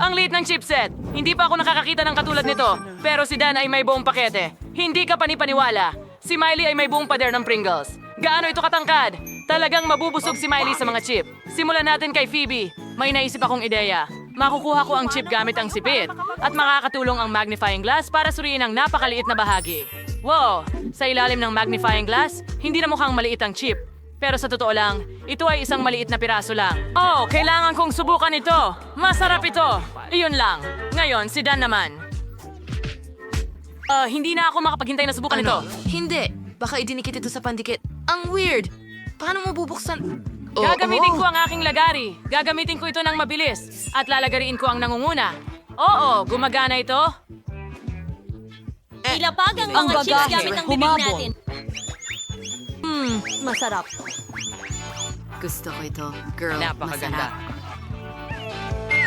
Ang liit ng chipset! Hindi pa ako nakakakita ng katulad nito. Pero si Dan ay may buong pakete. Hindi ka panipaniwala. Si Miley ay may buong pader ng Pringles. Gaano ito katangkad? Talagang mabubusog si Miley sa mga chip. Simulan natin kay Phoebe. May naisip akong ideya. Makukuha ko ang chip gamit ang sipit at makakatulong ang magnifying glass para suriin ang napakaliit na bahagi. Wow! Sa ilalim ng magnifying glass, hindi na mukhang maliit ang chip. Pero sa totoo lang, ito ay isang maliit na piraso lang. Oh, kailangan kong subukan ito. Masarap ito. Iyon lang. Ngayon, si Dan naman. Ah, hindi na ako makapaghintay na subukan ito. Hindi. Baka idinikit ito sa pandikit. Ang weird. Paano mo bubuksan? Oh, Gagamitin oh. ko ang aking lagari. Gagamitin ko ito ng mabilis. At lalagariin ko ang nangunguna. Oo, gumagana ito. Ilapag ang ang mga chips gamit ang bibig natin. Hmm, masarap. Gusto ko ito. Girl, Napakaganda. masarap.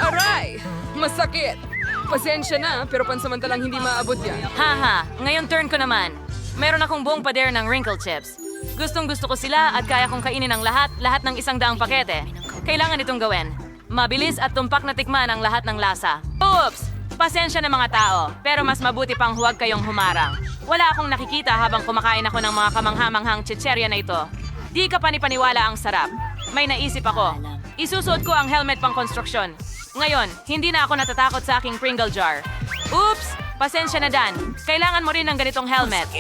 Aray! Masakit! Pasensya na, pero pansamantalang hindi maabot yan. Haha, ngayon turn ko naman. Meron akong buong pader ng wrinkle chips. Gustong gusto ko sila at kaya kong kainin ang lahat, lahat ng isang daang pakete. Kailangan itong gawin. Mabilis at tumpak na tikman ang lahat ng lasa. Oops! Pasensya na mga tao, pero mas mabuti pang huwag kayong humarang. Wala akong nakikita habang kumakain ako ng mga kamanghamanghang chicherya na ito. Di ka panipaniwala ang sarap. May naisip ako. Isusuot ko ang helmet pang konstruksyon. Ngayon, hindi na ako natatakot sa aking Pringle jar. Oops! Pasensya na Dan. Kailangan mo rin ng ganitong helmet.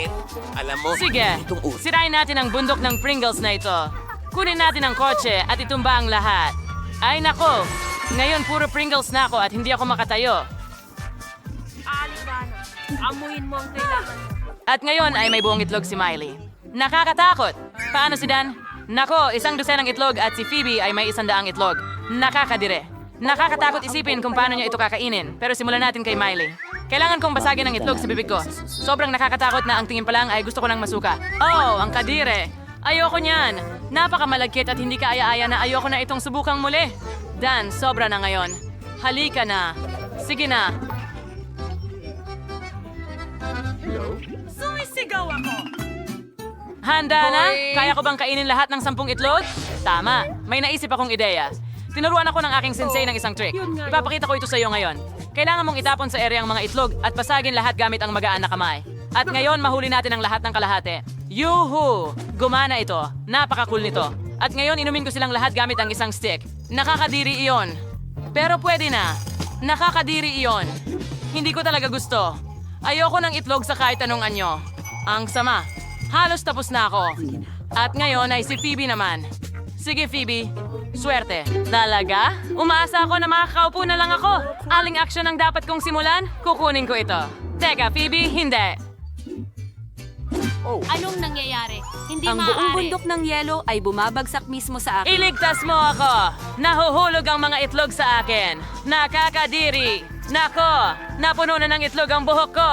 Alam mo, Sige, sirain natin ang bundok ng Pringles na ito. Kunin natin ang kotse at itumba ang lahat. Ay nako, ngayon puro Pringles na ako at hindi ako makatayo. Amuin mo ang kailangan. At ngayon ay may buong itlog si Miley. Nakakatakot! Paano si Dan? Nako, isang dosenang itlog at si Phoebe ay may isang daang itlog. Nakakadire. Nakakatakot isipin kung paano niya ito kakainin. Pero simulan natin kay Miley. Kailangan kong basagin ang itlog sa bibig ko. Sobrang nakakatakot na ang tingin pa lang ay gusto ko ng masuka. Oh, ang kadire! Ayoko niyan! Napakamalagkit at hindi kaaya-aya na ayoko na itong subukang muli. Dan, sobra na ngayon. Halika na. Sige na. Sumisigaw ako! Handa na? Kaya ko bang kainin lahat ng sampung itlog? Tama. May naisip akong ideya. Tinuruan ako ng aking sensei ng isang trick. Ipapakita ko ito sa iyo ngayon. Kailangan mong itapon sa ere ang mga itlog at pasagin lahat gamit ang magaan na kamay. At ngayon, mahuli natin ang lahat ng kalahati. Yuhu! Gumana ito. Napaka-cool nito. At ngayon, inumin ko silang lahat gamit ang isang stick. Nakakadiri iyon. Pero pwede na. Nakakadiri iyon. Hindi ko talaga gusto. Ayoko ng itlog sa kahit anong anyo. Ang sama. Halos tapos na ako. At ngayon ay si Phoebe naman. Sige Phoebe, swerte. Talaga? Umaasa ako na makakaupo na lang ako. Aling action ang dapat kong simulan? Kukunin ko ito. Teka, Phoebe, hindi. Anong nangyayari? Hindi Ang maaari. buong bundok ng yelo ay bumabagsak mismo sa akin. Iligtas mo ako! Nahuhulog ang mga itlog sa akin! Nakakadiri! Nako! Napuno na ng itlog ang buhok ko!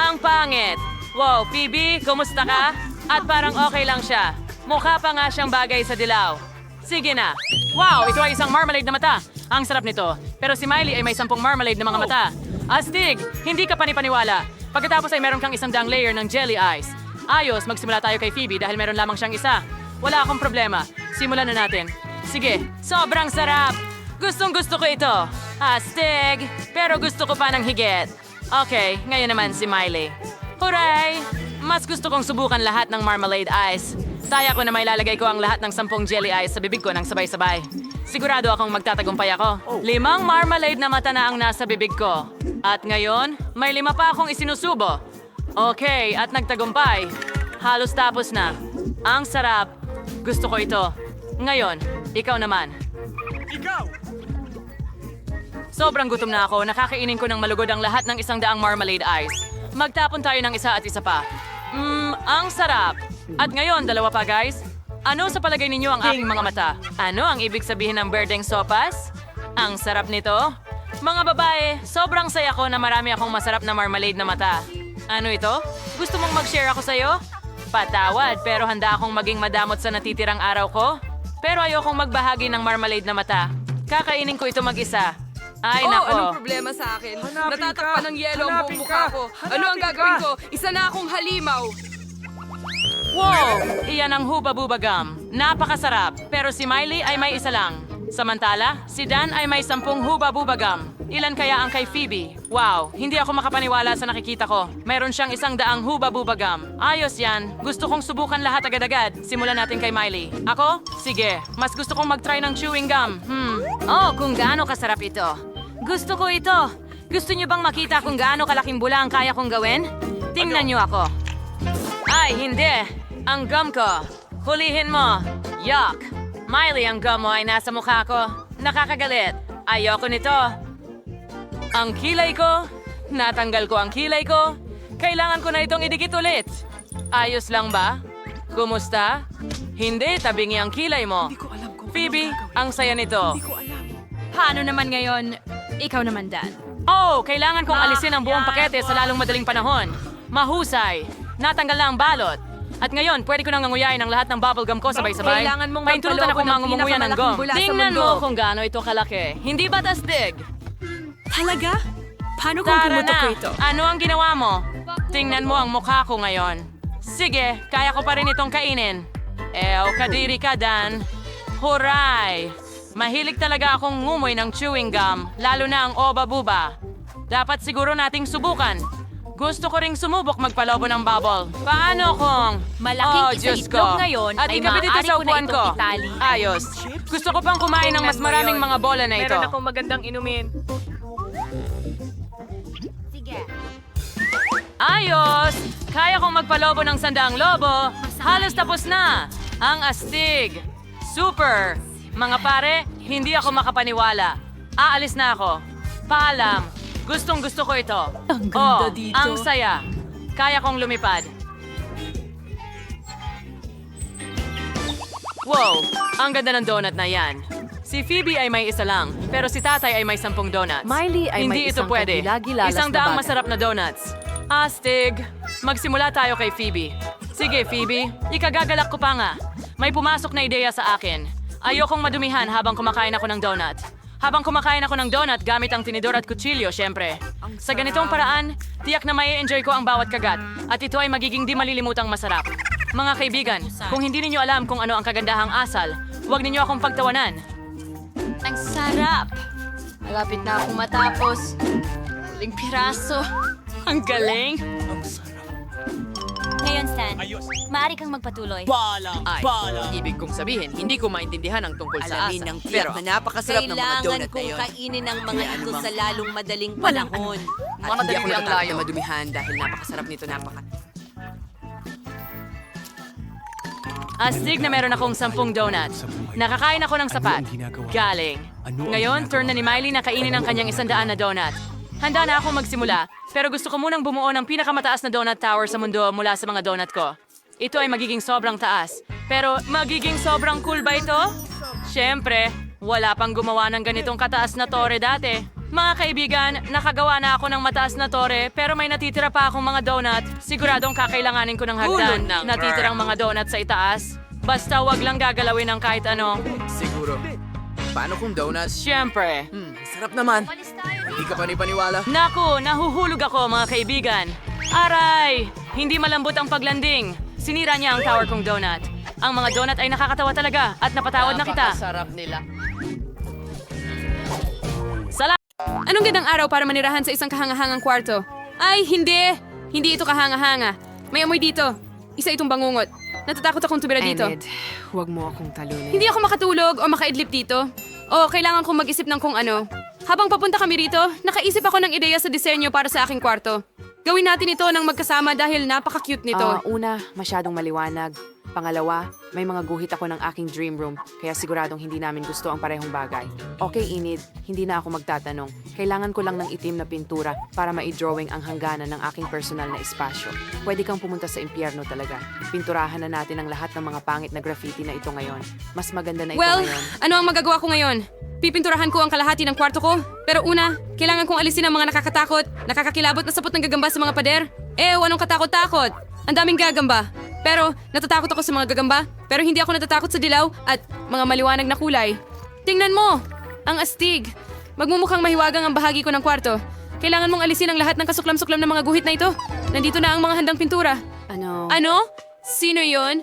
Ang pangit! Wow, Phoebe, kumusta ka? At parang okay lang siya. Mukha pa nga siyang bagay sa dilaw. Sige na. Wow, ito ay isang marmalade na mata. Ang sarap nito. Pero si Miley ay may sampung marmalade na mga mata. Astig! Hindi ka panipaniwala. Pagkatapos ay meron kang isang daang layer ng jelly ice. Ayos, magsimula tayo kay Phoebe dahil meron lamang siyang isa. Wala akong problema. Simulan na natin. Sige, sobrang sarap! Gustong gusto ko ito. Astig! Pero gusto ko pa ng higit. Okay, ngayon naman si Miley. Hooray! Mas gusto kong subukan lahat ng marmalade ice. Taya ko na may lalagay ko ang lahat ng sampung jelly ice sa bibig ko ng sabay-sabay. Sigurado akong magtatagumpay ako. Limang marmalade na mata na ang nasa bibig ko. At ngayon, may lima pa akong isinusubo. Okay, at nagtagumpay. Halos tapos na. Ang sarap. Gusto ko ito. Ngayon, ikaw naman. Sobrang gutom na ako. Nakakainin ko ng malugod ang lahat ng isang daang marmalade ice. Magtapon tayo ng isa at isa pa. Mmm, ang sarap. At ngayon, dalawa pa guys. Ano sa palagay ninyo ang aking mga mata? Ano ang ibig sabihin ng berdeng sopas? Ang sarap nito. Mga babae, sobrang saya ko na marami akong masarap na marmalade na mata. Ano ito? Gusto mong mag-share ako sa'yo? Patawad, pero handa akong maging madamot sa natitirang araw ko. Pero ayokong magbahagi ng marmalade na mata. Kakainin ko ito mag-isa. Ay, oh, nako. anong problema sa akin? Natatakpan ng yelo ang buong mukha ko. Ano ang gagawin ko? Isa na akong halimaw. Wow! Iyan ang Huba Buba Gum. Napakasarap. Pero si Miley ay may isa lang. Samantala, si Dan ay may sampung huba-buba gum. Ilan kaya ang kay Phoebe? Wow, hindi ako makapaniwala sa nakikita ko. Meron siyang isang daang huba-buba gum. Ayos yan. Gusto kong subukan lahat agad-agad. Simulan natin kay Miley. Ako? Sige. Mas gusto kong mag-try ng chewing gum. Hmm. Oh, kung gaano kasarap ito. Gusto ko ito. Gusto niyo bang makita kung gaano kalaking bula ang kaya kong gawin? Tingnan niyo ako. Ay, hindi. Ang gum ko. Hulihin mo. Yuck. Miley, ang gum mo ay nasa mukha ko. Nakakagalit. Ayoko nito. Ang kilay ko. Natanggal ko ang kilay ko. Kailangan ko na itong idikit ulit. Ayos lang ba? Kumusta? Hindi, tabingi ang kilay mo. Phoebe, ang saya nito. Paano naman ngayon? Ikaw naman, Dan. Oh, kailangan kong alisin ang buong pakete sa lalong madaling panahon. Mahusay. Natanggal na ang balot. At ngayon, pwede ko nang nganguyain ang lahat ng bubblegum ko sabay-sabay. Kailangan mong Paintulutan magpaloob ako ng mangunguya ng pinakamalaking gum. bula sa Tingnan mundo. mo kung gaano ito kalaki. Hindi ba tasdig? Talaga? Paano kung Tara pumutok na. ko ito? Ano ang ginawa mo? Tingnan mo ang mukha ko ngayon. Sige, kaya ko pa rin itong kainin. Ew, kadiri ka, Dan. Huray! Mahilig talaga akong ngumoy ng chewing gum, lalo na ang oba-buba. Dapat siguro nating subukan. Gusto ko ring sumubok magpalobo ng bubble. Paano kung... Malaking oh, Diyos itlog ko. ngayon At ay ikabit ito maaari sa ko na upuan ko. itali. Ayos. Gusto ko pang kumain ng mas maraming mga bola na ito. Meron akong magandang inumin. Ayos! Kaya kong magpalobo ng sandaang lobo. Halos tapos na. Ang astig. Super. Mga pare, hindi ako makapaniwala. Aalis na ako. Paalam. Gustong gusto ko ito. Ang ganda oh, dito. Ang saya. Kaya kong lumipad. Wow! Ang ganda ng donut na yan. Si Phoebe ay may isa lang, pero si tatay ay may sampung donuts. Miley ay Hindi may ito isang pwede. Isang daang masarap na donuts. Astig! Magsimula tayo kay Phoebe. Sige, Phoebe. Ikagagalak ko pa nga. May pumasok na ideya sa akin. Ayokong madumihan habang kumakain ako ng donut. Habang kumakain ako ng donut gamit ang tinidor at kutsilyo, syempre. Sa ganitong paraan, tiyak na may enjoy ko ang bawat kagat at ito ay magiging di malilimutang masarap. Mga kaibigan, kung hindi ninyo alam kung ano ang kagandahang asal, huwag ninyo akong pagtawanan. Ang sarap! Malapit na akong matapos. Huling piraso. Ang galing! Ngayon, Stan, maaari kang magpatuloy. Ay, ibig kong sabihin, hindi ko maintindihan ang tungkol sa Alamin asa. ng tiyak Pero, na napakasarap ng mga Kailangan donut na kong yun. kainin ang mga ito sa lalong madaling panahon. At hindi ako ang natatakot layo. na madumihan dahil napakasarap nito, napaka... Astig na meron akong sampung donuts. Nakakain ako ng sapat. Galing. Ngayon, turn na ni Miley na kainin ang kanyang isandaan na donut. Handa na akong magsimula, pero gusto ko munang bumuo ng pinakamataas na donut tower sa mundo mula sa mga donut ko. Ito ay magiging sobrang taas. Pero magiging sobrang cool ba ito? Siyempre, wala pang gumawa ng ganitong kataas na tore dati. Mga kaibigan, nakagawa na ako ng mataas na tore pero may natitira pa akong mga donut. Siguradong kakailanganin ko ng hagdan. Ng Natitirang mga donut sa itaas. Basta wag lang gagalawin ng kahit ano. siguro. Paano kung donuts? Siyempre. Hmm, sarap naman. Hindi ka pa ni paniwala. Naku, nahuhulog ako mga kaibigan. Aray! Hindi malambot ang paglanding. Sinira niya ang tower kong donut. Ang mga donut ay nakakatawa talaga at napatawad na kita. Sarap nila. Salamat! Anong gandang araw para manirahan sa isang kahangahangang kwarto? Ay, hindi! Hindi ito kahanga-hanga. May amoy dito. Isa itong bangungot. Natatakot akong tumira dito. huwag mo akong talunin. Hindi ako makatulog o makaidlip dito. O kailangan kong mag-isip ng kung ano. Habang papunta kami rito, nakaisip ako ng ideya sa disenyo para sa aking kwarto. Gawin natin ito ng magkasama dahil napaka-cute nito. Ah, una, masyadong maliwanag. Pangalawa, may mga guhit ako ng aking dream room, kaya siguradong hindi namin gusto ang parehong bagay. Okay, Inid, hindi na ako magtatanong. Kailangan ko lang ng itim na pintura para ma-drawing ang hangganan ng aking personal na espasyo. Pwede kang pumunta sa impyerno talaga. Pinturahan na natin ang lahat ng mga pangit na graffiti na ito ngayon. Mas maganda na ito well, ngayon. ano ang magagawa ko ngayon? Pipinturahan ko ang kalahati ng kwarto ko. Pero una, kailangan kong alisin ang mga nakakatakot, nakakakilabot na sapot ng gagamba sa mga pader. Eh, anong katakot-takot? Ang daming gagamba. Pero, natatakot ako sa mga gagamba. Pero hindi ako natatakot sa dilaw at mga maliwanag na kulay. Tingnan mo! Ang astig! Magmumukhang mahiwagang ang bahagi ko ng kwarto. Kailangan mong alisin ang lahat ng kasuklam-suklam ng mga guhit na ito. Nandito na ang mga handang pintura. Ano? Ano? Sino yon?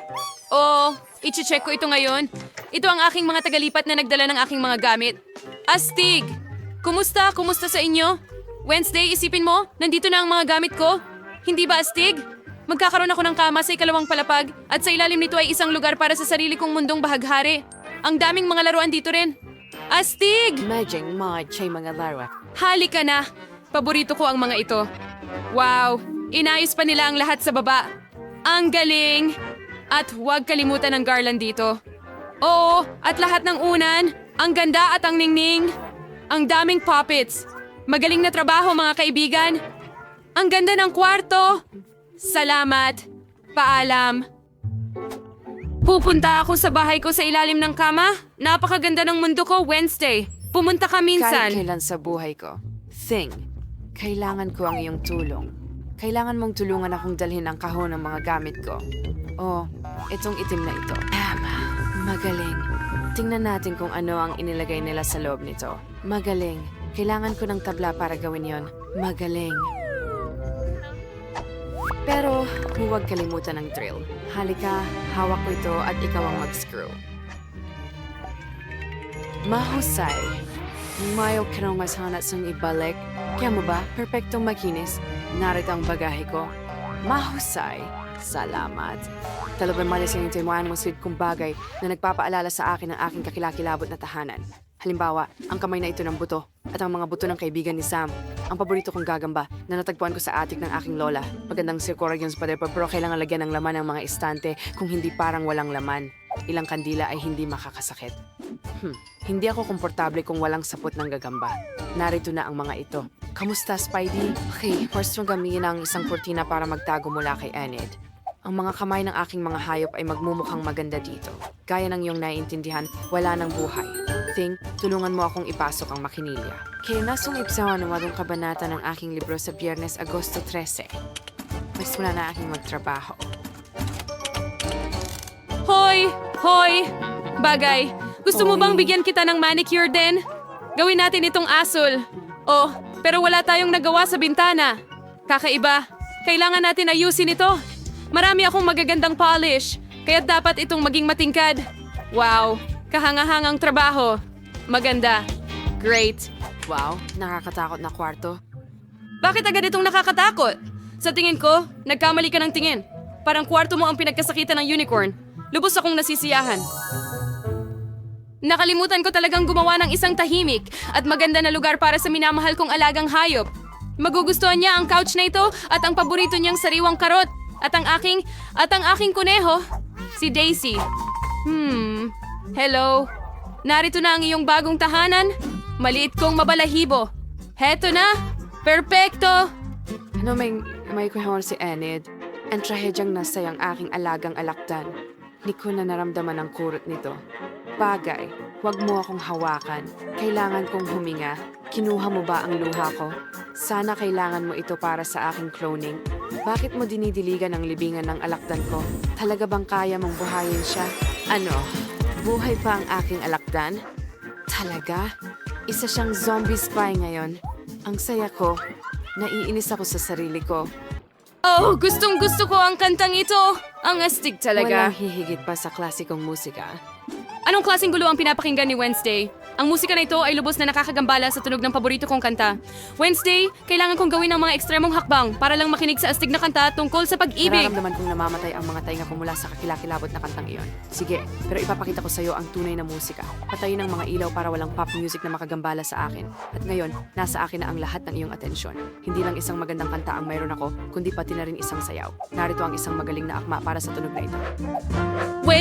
O, iche-check ko ito ngayon. ito ang aking mga tagalipat na nagdala ng aking mga gamit. Astig! Kumusta? Kumusta sa inyo? Wednesday, isipin mo, nandito na ang mga gamit ko. Hindi ba astig? Magkakaroon ako ng kama sa ikalawang palapag at sa ilalim nito ay isang lugar para sa sarili kong mundong bahaghari. Ang daming mga laruan dito rin. Astig! Imagine mo, chay mga laro. Halika na! Paborito ko ang mga ito. Wow! Inayos pa nila ang lahat sa baba. Ang galing! At huwag kalimutan ang garland dito. Oo, at lahat ng unan. Ang ganda at ang ningning. Ang daming puppets. Magaling na trabaho mga kaibigan. Ang ganda ng kwarto. Salamat. Paalam. Pupunta ako sa bahay ko sa ilalim ng kama. Napakaganda ng mundo ko Wednesday. Pumunta ka minsan. Kahit kailan sa buhay ko. Thing, kailangan ko ang iyong tulong. Kailangan mong tulungan akong dalhin ang kahon ng mga gamit ko. Oh, itong itim na ito. Tama. Magaling. Tingnan natin kung ano ang inilagay nila sa loob nito. Magaling. Kailangan ko ng tabla para gawin yon. Magaling. Pero huwag kalimutan ng drill. Halika, hawak ko ito at ikaw ang mag-screw. Mahusay. Mayo ka nang mas hanat sang ibalik. Kaya mo ba, perpektong makinis. Narito ang bagahe ko. Mahusay. Salamat. Talagang malis yung timuan mo sweet kong na nagpapaalala sa akin ng aking kakilakilabot na tahanan. Halimbawa, ang kamay na ito ng buto at ang mga buto ng kaibigan ni Sam. Ang paborito kong gagamba na natagpuan ko sa attic ng aking lola. Magandang sirkora yun sa pader pero kailangan lagyan ng laman ng mga estante kung hindi parang walang laman. Ilang kandila ay hindi makakasakit. Hmm, hindi ako komportable kung walang sapot ng gagamba. Narito na ang mga ito. Kamusta, Spidey? Okay, first mong gamitin ang isang kurtina para magtago mula kay Enid. Ang mga kamay ng aking mga hayop ay magmumukhang maganda dito. Gaya ng iyong naiintindihan, wala ng buhay. Thing, tulungan mo akong ipasok ang makinilya. Kaya nasong ipsawan ng wadong kabanata ng aking libro sa Biyernes, Agosto 13. Mas mula na aking magtrabaho. Hoy! Hoy! Bagay, gusto mo bang bigyan kita ng manicure din? Gawin natin itong asul. Oh, pero wala tayong nagawa sa bintana. Kakaiba. Kailangan natin ayusin ito. Marami akong magagandang polish, kaya dapat itong maging matingkad. Wow, kahangahangang trabaho. Maganda. Great. Wow, nakakatakot na kwarto. Bakit agad itong nakakatakot? Sa tingin ko, nagkamali ka ng tingin. Parang kwarto mo ang pinagkasakitan ng unicorn. Lubos akong nasisiyahan. Nakalimutan ko talagang gumawa ng isang tahimik at maganda na lugar para sa minamahal kong alagang hayop. Magugustuhan niya ang couch na ito at ang paborito niyang sariwang karot. At ang aking, at ang aking kuneho, si Daisy. Hmm, hello. Narito na ang iyong bagong tahanan. Maliit kong mabalahibo. Heto na! Perpekto! Ano may, may kuhon si Enid? Ang trahedyang nasa ang aking alagang alakdan. Di ko na naramdaman ang kurot nito. Bagay, huwag mo akong hawakan. Kailangan kong huminga. Kinuha mo ba ang luha ko? Sana kailangan mo ito para sa aking cloning. Bakit mo dinidiligan ang libingan ng alakdan ko? Talaga bang kaya mong buhayin siya? Ano? Buhay pa ang aking alakdan? Talaga? Isa siyang zombie spy ngayon. Ang saya ko. Naiinis ako sa sarili ko. Oh, gustong gusto ko ang kantang ito! Ang astig talaga. Walang hihigit pa sa klasikong musika. Anong klaseng gulo ang pinapakinggan ni Wednesday? Ang musika na ito ay lubos na nakakagambala sa tunog ng paborito kong kanta. Wednesday, kailangan kong gawin ang mga ekstremong hakbang para lang makinig sa astig na kanta tungkol sa pag-ibig. Nararamdaman kong namamatay ang mga tainga ko mula sa kakilakilabot na kantang iyon. Sige, pero ipapakita ko sa iyo ang tunay na musika. Patayin ang mga ilaw para walang pop music na makagambala sa akin. At ngayon, nasa akin na ang lahat ng iyong atensyon. Hindi lang isang magandang kanta ang mayroon ako, kundi pati na rin isang sayaw. Narito ang isang magaling na akma para sa tunog na ito.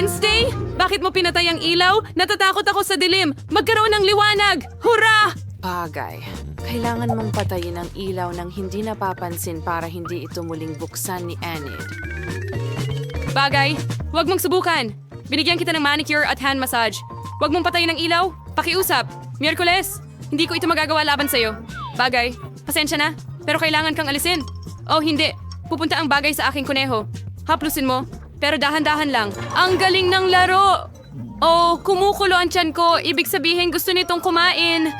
Wednesday? Bakit mo pinatay ang ilaw? Natatakot ako sa dilim. Magkaroon ng liwanag! Hurra! Bagay. Kailangan mong patayin ang ilaw ng hindi napapansin para hindi ito muling buksan ni Enid. Bagay, huwag mong subukan. Binigyan kita ng manicure at hand massage. Huwag mong patayin ang ilaw. Pakiusap. Miyerkules. Hindi ko ito magagawa laban sa'yo. Bagay, pasensya na. Pero kailangan kang alisin. Oh, hindi. Pupunta ang bagay sa aking kuneho. Haplusin mo. Pero dahan-dahan lang. Ang galing ng laro! Oh, kumukulo ang tiyan ko. Ibig sabihin gusto nitong kumain.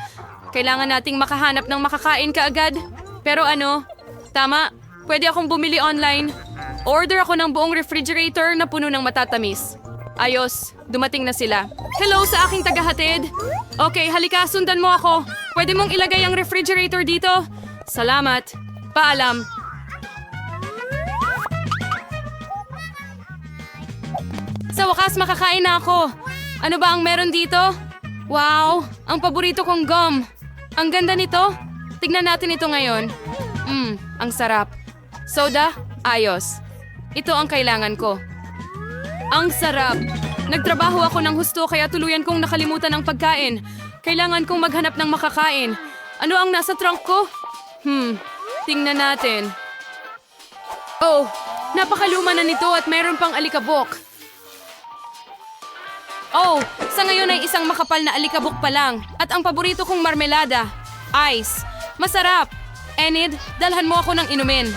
Kailangan nating makahanap ng makakain kaagad. Pero ano, tama, pwede akong bumili online. Order ako ng buong refrigerator na puno ng matatamis. Ayos, dumating na sila. Hello sa aking tagahatid. Okay, halika, sundan mo ako. Pwede mong ilagay ang refrigerator dito? Salamat. Paalam. Sa wakas, makakain ako. Ano ba ang meron dito? Wow, ang paborito kong gum. Ang ganda nito. Tignan natin ito ngayon. Mmm, ang sarap. Soda? Ayos. Ito ang kailangan ko. Ang sarap. Nagtrabaho ako ng husto kaya tuluyan kong nakalimutan ang pagkain. Kailangan kong maghanap ng makakain. Ano ang nasa trunk ko? Hmm, tingnan natin. Oh, napakaluma na nito at mayroon pang alikabok. Oh, sa ngayon ay isang makapal na alikabok pa lang. At ang paborito kong marmelada, ice. Masarap. Enid, dalhan mo ako ng inumin.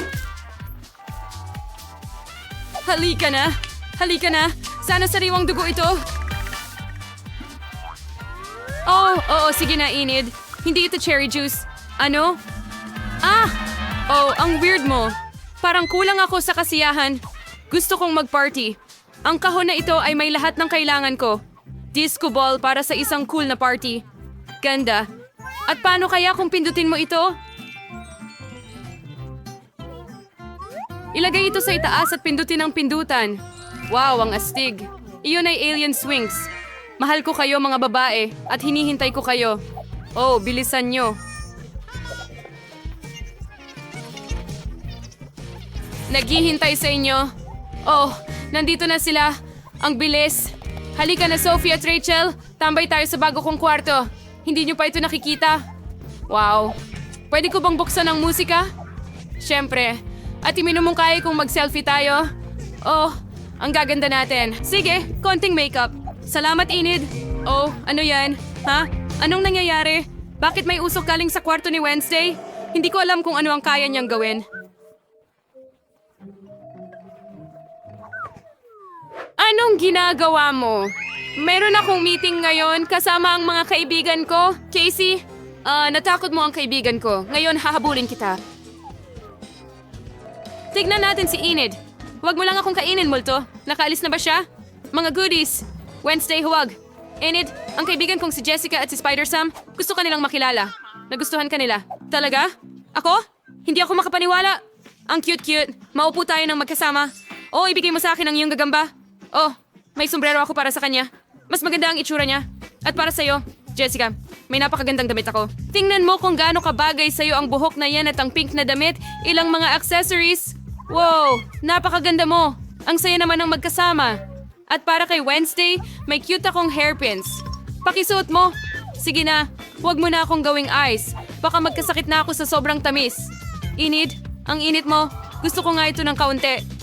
Halika na. Halika na. Sana sariwang dugo ito. Oh, oo, sige na, Enid. Hindi ito cherry juice. Ano? Ah! Oh, ang weird mo. Parang kulang ako sa kasiyahan. Gusto kong mag-party. Ang kahon na ito ay may lahat ng kailangan ko. Disco ball para sa isang cool na party. Ganda. At paano kaya kung pindutin mo ito? Ilagay ito sa itaas at pindutin ang pindutan. Wow, ang astig. Iyon ay alien swings. Mahal ko kayo mga babae at hinihintay ko kayo. Oh, bilisan nyo. Naghihintay sa inyo. Oh, nandito na sila. Ang bilis. Halika na Sophie at Rachel. Tambay tayo sa bago kong kwarto. Hindi nyo pa ito nakikita. Wow. Pwede ko bang buksan ang musika? Siyempre. At iminumungkay kung mag-selfie tayo. Oh, ang gaganda natin. Sige, konting makeup. Salamat, Enid. Oh, ano yan? Ha? Anong nangyayari? Bakit may usok galing sa kwarto ni Wednesday? Hindi ko alam kung ano ang kaya niyang gawin. Anong ginagawa mo? Meron akong meeting ngayon kasama ang mga kaibigan ko. Casey, ah, natakot mo ang kaibigan ko. Ngayon hahabulin kita. Tignan natin si Enid. Huwag mo lang akong kainin, Multo. Nakaalis na ba siya? Mga goodies. Wednesday, huwag. Enid, ang kaibigan kong si Jessica at si Spider-Sam, gusto kanilang makilala. Nagustuhan kanila. Talaga? Ako? Hindi ako makapaniwala. Ang cute-cute. Maupo tayo ng magkasama. Oh, ibigay mo sa akin ang iyong gagamba. Oh, may sombrero ako para sa kanya. Mas maganda ang itsura niya. At para sa'yo, Jessica, may napakagandang damit ako. Tingnan mo kung gaano kabagay sa'yo ang buhok na yan at ang pink na damit, ilang mga accessories. Wow, napakaganda mo. Ang saya naman ng magkasama. At para kay Wednesday, may cute akong hairpins. Pakisuot mo. Sige na, huwag mo na akong gawing ice. Baka magkasakit na ako sa sobrang tamis. Init, ang init mo. Gusto ko nga ito ng kaunti.